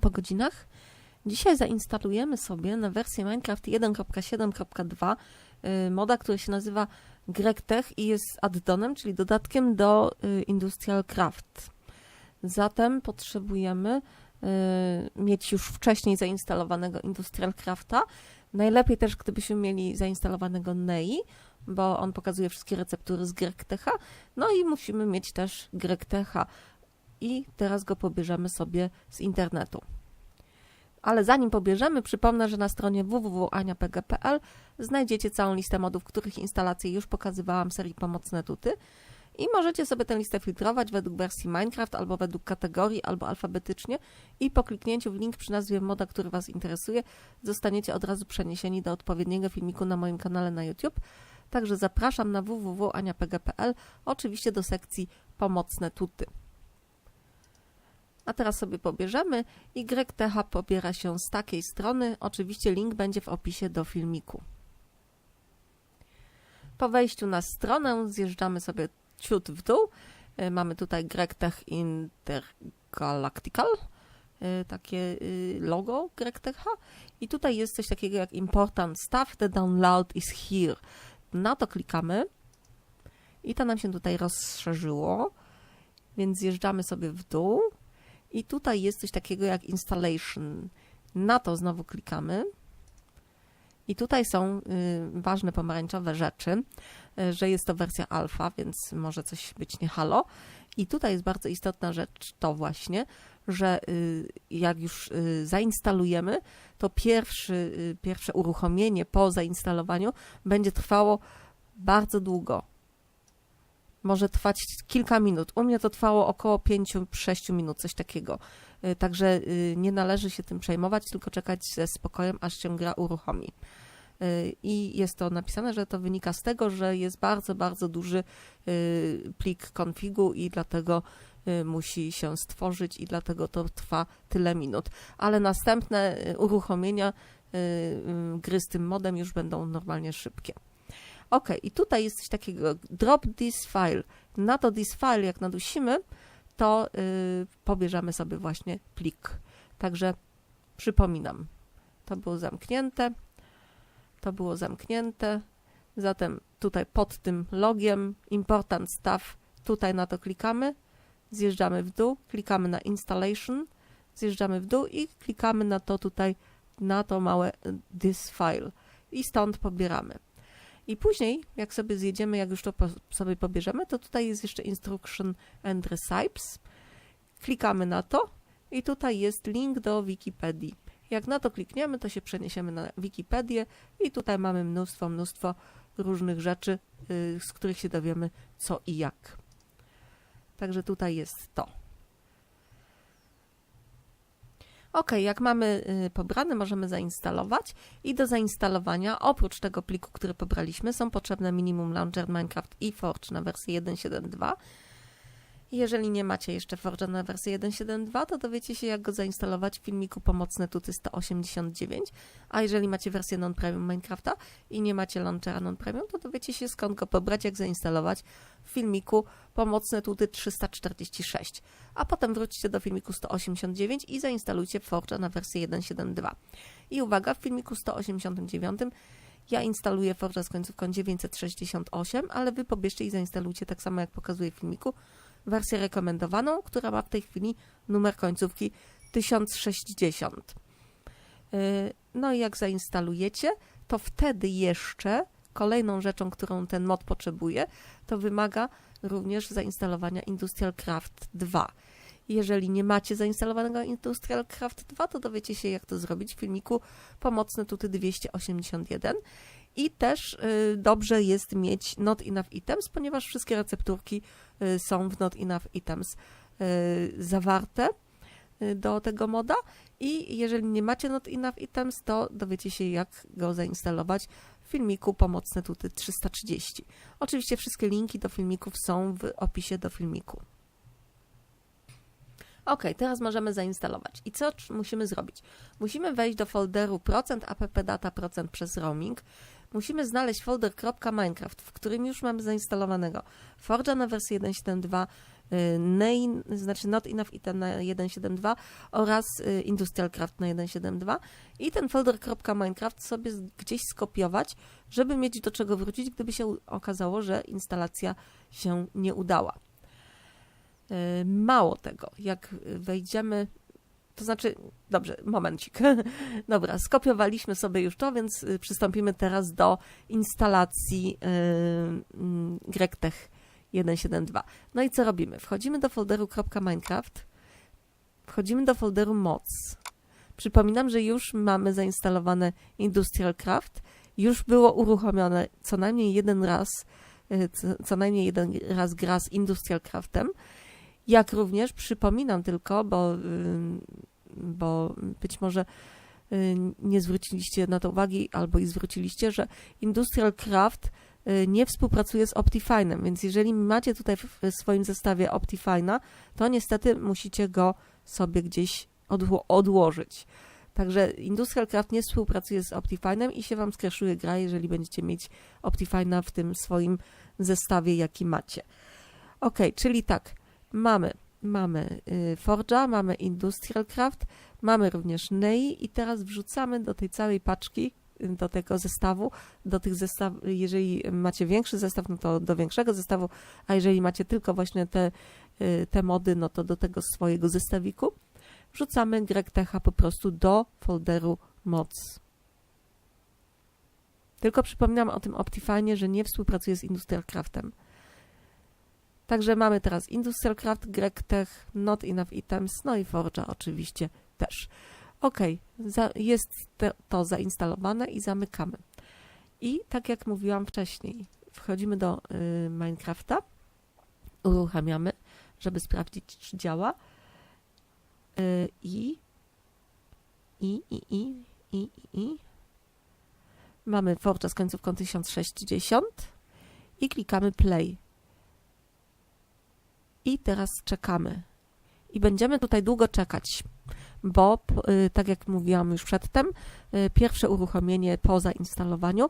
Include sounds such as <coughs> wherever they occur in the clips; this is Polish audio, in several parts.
Po godzinach. Dzisiaj zainstalujemy sobie na wersję Minecraft 1.7.2 y, moda, który się nazywa GregTech i jest addonem, czyli dodatkiem do y, Industrial Craft. Zatem potrzebujemy y, mieć już wcześniej zainstalowanego Industrial Crafta. Najlepiej też, gdybyśmy mieli zainstalowanego NEI, bo on pokazuje wszystkie receptury z GregTecha. No i musimy mieć też GregTecha i teraz go pobierzemy sobie z internetu. Ale zanim pobierzemy, przypomnę, że na stronie www.aniapg.pl znajdziecie całą listę modów, których instalacje już pokazywałam w serii Pomocne Tuty i możecie sobie tę listę filtrować według wersji Minecraft albo według kategorii, albo alfabetycznie i po kliknięciu w link przy nazwie moda, który Was interesuje, zostaniecie od razu przeniesieni do odpowiedniego filmiku na moim kanale na YouTube. Także zapraszam na www.aniapg.pl, oczywiście do sekcji Pomocne Tuty. A teraz sobie pobierzemy. YTH pobiera się z takiej strony. Oczywiście link będzie w opisie do filmiku. Po wejściu na stronę zjeżdżamy sobie ciut w dół. Y, mamy tutaj GregTech Intergalactical, y, takie y, logo GregTech. I tutaj jest coś takiego jak Important Stuff, the download is here. Na to klikamy i to nam się tutaj rozszerzyło, więc zjeżdżamy sobie w dół i tutaj jest coś takiego jak installation. Na to znowu klikamy. I tutaj są y, ważne pomarańczowe rzeczy, y, że jest to wersja alfa, więc może coś być nie halo. I tutaj jest bardzo istotna rzecz to właśnie, że y, jak już zainstalujemy, to pierwszy, pierwsze uruchomienie po zainstalowaniu będzie trwało bardzo długo może trwać kilka minut. U mnie to trwało około 5-6 minut, coś takiego. Y, także y, nie należy się tym przejmować, tylko czekać ze spokojem, aż się gra uruchomi. Y, I jest to napisane, że to wynika z tego, że jest bardzo, bardzo duży plik konfigu i dlatego musi się stworzyć i dlatego to trwa tyle minut. Ale następne uruchomienia gry z tym modem już będą normalnie szybkie. Ok, i tutaj jest coś takiego, drop this file. Na to this file, jak nadusimy, to yy, pobierzemy sobie właśnie plik. Także przypominam, to było zamknięte, to było zamknięte, zatem tutaj pod tym logiem important stuff, tutaj na to klikamy, zjeżdżamy w dół, klikamy na installation, zjeżdżamy w dół i klikamy na to tutaj, na to małe y, this file i stąd pobieramy. I później, jak sobie zjedziemy, jak już to po, sobie pobierzemy, to tutaj jest jeszcze Instruction and Recipes. Klikamy na to i tutaj jest link do Wikipedii. Jak na to klikniemy, to się przeniesiemy na Wikipedię i tutaj mamy mnóstwo, mnóstwo różnych rzeczy, yy, z których się dowiemy co i jak. Także tutaj jest to. Ok, jak mamy y, pobrany, możemy zainstalować i do zainstalowania, oprócz tego pliku, który pobraliśmy, są potrzebne minimum launcher Minecraft i Forge na wersję 1.7.2 jeżeli nie macie jeszcze Forge'a na wersję 1.7.2, to dowiecie się, jak go zainstalować w filmiku Pomocne Tuty 189. A jeżeli macie wersję non-premium Minecrafta i nie macie launchera non-premium, to dowiecie się, skąd go pobrać, jak zainstalować w filmiku Pomocne Tuty 346. A potem wróćcie do filmiku 189 i zainstalujcie Forge'a na wersję 1.7.2. I uwaga, w filmiku 189 ja instaluję Forge'a z końcówką 968, ale wy pobierzcie i zainstalujcie tak samo, jak pokazuje w filmiku wersję rekomendowaną, która ma w tej chwili numer końcówki 1060. Y, no i jak zainstalujecie, to wtedy jeszcze kolejną rzeczą, którą ten mod potrzebuje, to wymaga również zainstalowania Industrial Craft 2. Jeżeli nie macie zainstalowanego Industrial Craft 2, to dowiecie się, jak to zrobić w filmiku Pomocne Tuty 281. I też y, dobrze jest mieć not enough items, ponieważ wszystkie recepturki są w not enough items y, zawarte do tego moda i jeżeli nie macie not enough items, to dowiecie się jak go zainstalować w filmiku Pomocne Tuty 330. Oczywiście wszystkie linki do filmików są w opisie do filmiku. Ok, teraz możemy zainstalować. I co musimy zrobić? Musimy wejść do folderu procent appdata procent przez roaming, musimy znaleźć folder .minecraft, w którym już mamy zainstalowanego Forge'a na wersję 1.7.2, y, Nain, znaczy Not Enough Item na 1.7.2 oraz y, Industrial Craft na 1.7.2 i ten folder .minecraft sobie gdzieś skopiować, żeby mieć do czego wrócić, gdyby się okazało, że instalacja się nie udała. Y, Mało tego, jak wejdziemy, to znaczy, dobrze, momencik. <laughs> Dobra, skopiowaliśmy sobie już to, więc y, przystąpimy teraz do instalacji y, mm, GrecTech 1.7.2. No i co robimy? Wchodzimy do folderu .minecraft, wchodzimy do folderu moc. Przypominam, że już mamy zainstalowane Industrial Craft, już było uruchomione co najmniej jeden raz, y, co najmniej jeden raz gra z Industrial Craftem. Jak również przypominam tylko, bo, bo być może y, nie zwróciliście na to uwagi, albo i zwróciliście, że Industrial Craft y, nie współpracuje z Optifine'em, więc jeżeli macie tutaj w swoim zestawie Optifine'a, to niestety musicie go sobie gdzieś odło- odłożyć. Także Industrial Craft nie współpracuje z Optifine'em i się Wam skraszuje gra, jeżeli będziecie mieć Optifine'a w tym swoim zestawie, jaki macie. Ok, czyli tak, mamy, mamy y, Forge'a, mamy Industrial Craft, mamy również Nei i teraz wrzucamy do tej całej paczki, y, do tego zestawu, do tych zestaw, jeżeli macie większy zestaw, no to do większego zestawu, a jeżeli macie tylko właśnie te, y, te mody, no to do tego swojego zestawiku, wrzucamy GrecTecha po prostu do folderu moc. Tylko przypominam o tym Optifine, że nie współpracuje z Industrial Craftem. Także mamy teraz Industrial Craft, GrecTech, Not Enough Items, no i Forge'a oczywiście też. Ok, za, jest te, to zainstalowane i zamykamy. I tak jak mówiłam wcześniej, wchodzimy do y, Minecrafta, uruchamiamy, żeby sprawdzić, czy działa. Y, I, i, i, i, i, i, i. Mamy Forge'a z końcówką 1060 i klikamy play. I teraz czekamy. I będziemy tutaj długo czekać, bo y, tak jak mówiłam już przedtem, y, pierwsze uruchomienie po zainstalowaniu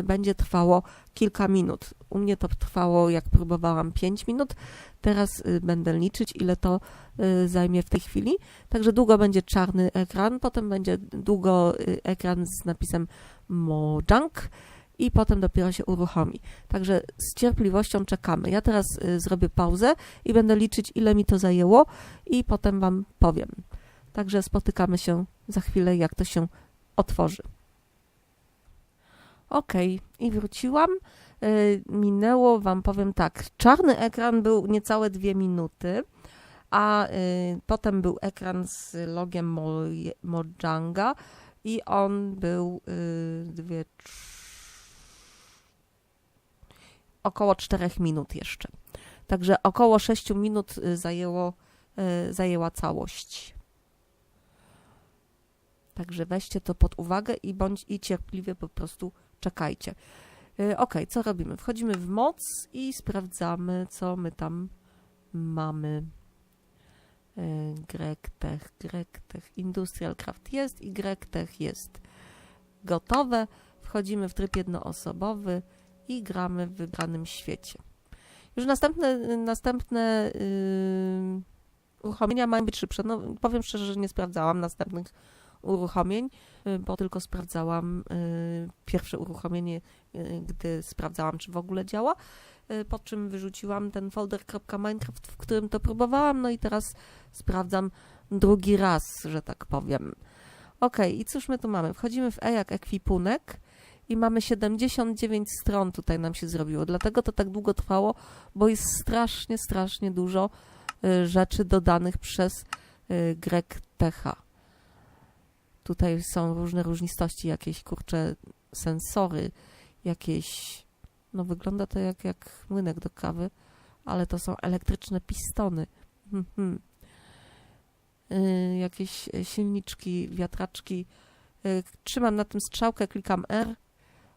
y, będzie trwało kilka minut. U mnie to trwało, jak próbowałam, 5 minut. Teraz będę liczyć, ile to zajmie w tej chwili. Także długo będzie czarny ekran, potem będzie długo ekran z napisem Mojang i potem dopiero się uruchomi. Także z cierpliwością czekamy. Ja teraz y, zrobię pauzę i będę liczyć, ile mi to zajęło i potem Wam powiem. Także spotykamy się za chwilę, jak to się otworzy. Ok, i wróciłam. Y, Minęło Wam, powiem tak, czarny ekran był niecałe dwie minuty, a y, potem był ekran z logiem Mo- Mojanga i on był dwie, trz- około 4 minut jeszcze. Także około 6 minut y, zajęło, y, zajęła całość. Także weźcie to pod uwagę i bądź i cierpliwie po prostu czekajcie. Y, Ok, co robimy? Wchodzimy w moc i sprawdzamy, co my tam mamy. GrecTech, GrecTech, Industrial Craft jest i GrecTech jest gotowe. Wchodzimy w tryb jednoosobowy i gramy w wybranym świecie. Już następne, następne yy, uruchomienia mają być szybsze. No, powiem szczerze, że nie sprawdzałam następnych uruchomień, yy, bo tylko sprawdzałam yy, pierwsze uruchomienie, yy, gdy sprawdzałam, czy w ogóle działa. Po czym wyrzuciłam ten folder .minecraft, w którym to próbowałam, no i teraz sprawdzam drugi raz, że tak powiem. Ok, i cóż my tu mamy? Wchodzimy w E jak ekwipunek i mamy 79 stron tutaj nam się zrobiło. Dlatego to tak długo trwało, bo jest strasznie, strasznie dużo y, rzeczy dodanych przez y, Greg Techa. Tutaj są różne różnistości, jakieś kurcze sensory, jakieś. No, wygląda to jak, jak młynek do kawy, ale to są elektryczne pistony. Mhm. Y, jakieś silniczki, wiatraczki. Trzymam na tym strzałkę, klikam R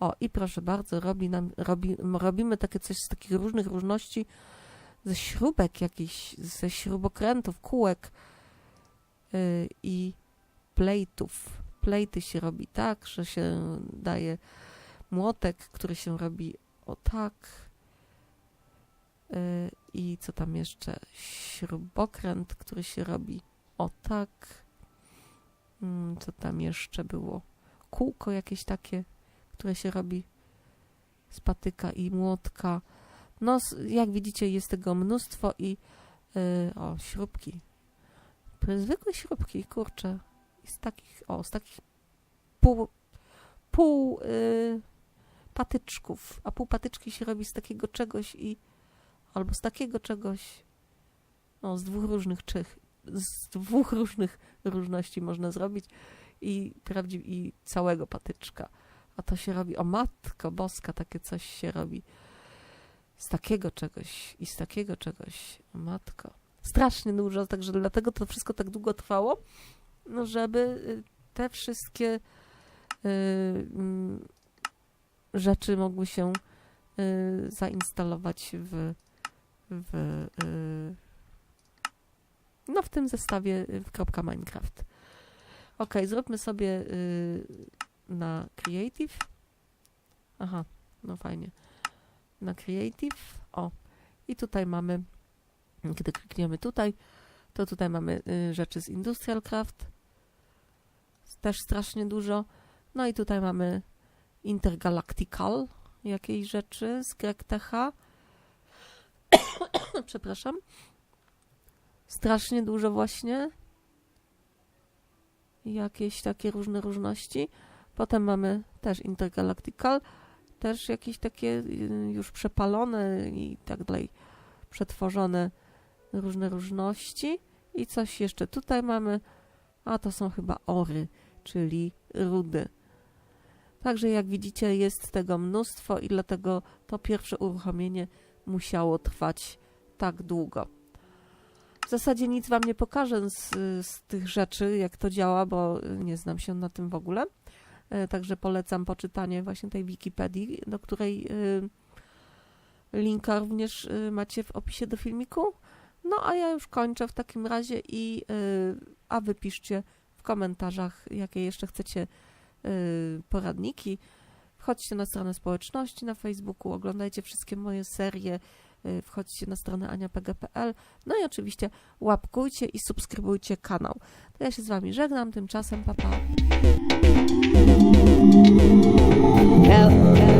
o, i proszę bardzo, robi nam, robi, robimy takie coś z takich różnych różności, ze śrubek jakichś, ze śrubokrętów, kółek yy, i plejtów. Plejty się robi tak, że się daje młotek, który się robi o tak. Y, I co tam jeszcze? Śrubokręt, który się robi o tak. Mm, Co tam jeszcze było? Kółko jakieś takie, które się robi z patyka i młotka. No, jak widzicie, jest tego mnóstwo i y, o, śrubki. Zwykłe śrubki, kurczę. Z takich, o, z takich pół, pół y, patyczków, a pół patyczki się robi z takiego czegoś i albo z takiego czegoś, no, z dwóch różnych czych, z dwóch różnych różności można zrobić i prawdziw i całego patyczka. A to się robi, o matko boska, takie coś się robi z takiego czegoś i z takiego czegoś, o matko. Strasznie dużo, także dlatego to wszystko tak długo trwało, no żeby y, te wszystkie y, mm, rzeczy mogły się y, zainstalować w, w no w tym zestawie w Minecraft. Ok, zróbmy sobie na Creative. Aha, no fajnie. Na Creative. O, i tutaj mamy, kiedy klikniemy tutaj, to tutaj mamy y, rzeczy z Industrial Craft. Też strasznie dużo. No i tutaj mamy Intergalactical, jakiejś rzeczy z GregTH. <coughs> Przepraszam. Strasznie dużo właśnie. Jakieś takie różne różności. Potem mamy też Intergalactical, też jakieś takie y, już przepalone i tak dalej, przetworzone różne różności. I coś jeszcze tutaj mamy, a to są chyba ory, czyli rudy. Także jak widzicie jest tego mnóstwo i dlatego to pierwsze uruchomienie musiało trwać tak długo. W zasadzie nic Wam nie pokażę z, z tych rzeczy, jak to działa, bo nie znam się na tym w ogóle. E, Także polecam poczytanie właśnie tej Wikipedii, do której y, linka również y, macie w opisie do filmiku. No a ja już kończę w takim razie i y, a wy piszcie w komentarzach, jakie jeszcze chcecie poradniki. Wchodźcie na stronę społeczności na Facebooku, oglądajcie wszystkie moje serie, wchodźcie na stronę aniapg.pl, no i oczywiście łapkujcie i subskrybujcie kanał. To ja się z Wami żegnam, tymczasem. Pa. Help